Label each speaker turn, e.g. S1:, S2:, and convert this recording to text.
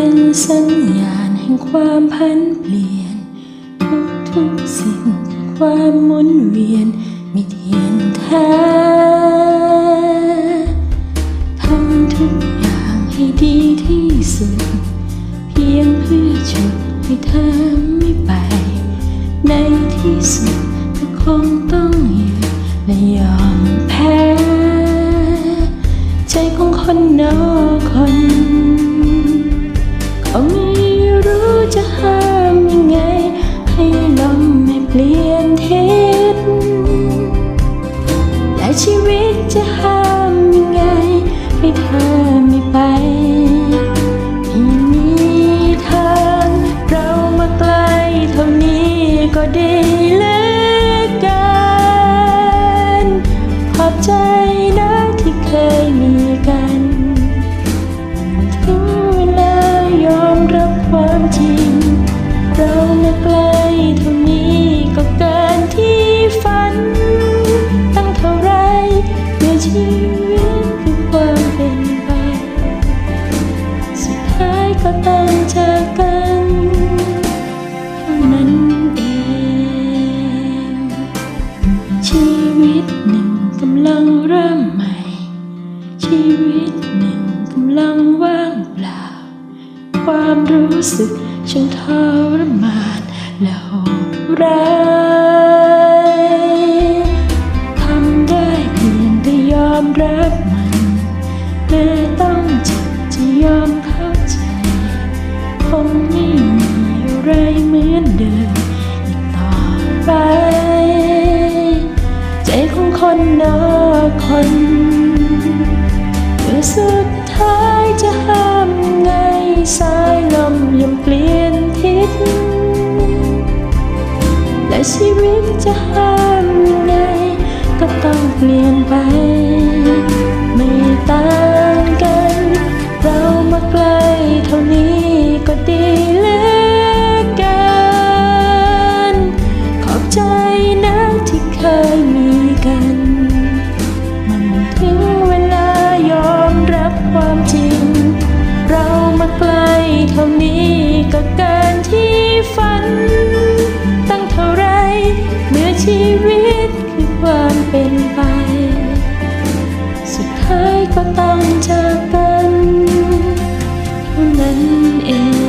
S1: ป็นสัญญาณแห่งความพันเปลี่ยน ทุกทุกสิ่งความหมุนเวียนไม่เทียนแท้ทำทุกอย่างให้ดีที่สุด เพียงเพื่อฉุดให้เธอไม่ไป ในที่สุดก็คงต้อง ก็ต้องจากกันเท่านั้นเอง ชีวิตหนึ่งกำลังเริ่มใหม่ ชีวิตหนึ่งกำลังว่างเปล่า ความรู้สึกช่างทรมานและโหดร้า คนนอกคนเมื่อสุดท้ายจะห้ามไงสายลมยังเปลี่ยนทิศ และชีวิตจะห้ามยังไงก็ต้องเปลี่ยนไป ท่านี้ก็เกินที่ฝัน ตั้งเท่าไรเมื่อชีวิตคือความเป็นไป สุดท้ายก็ต้องจากกันเท่านั้นเอง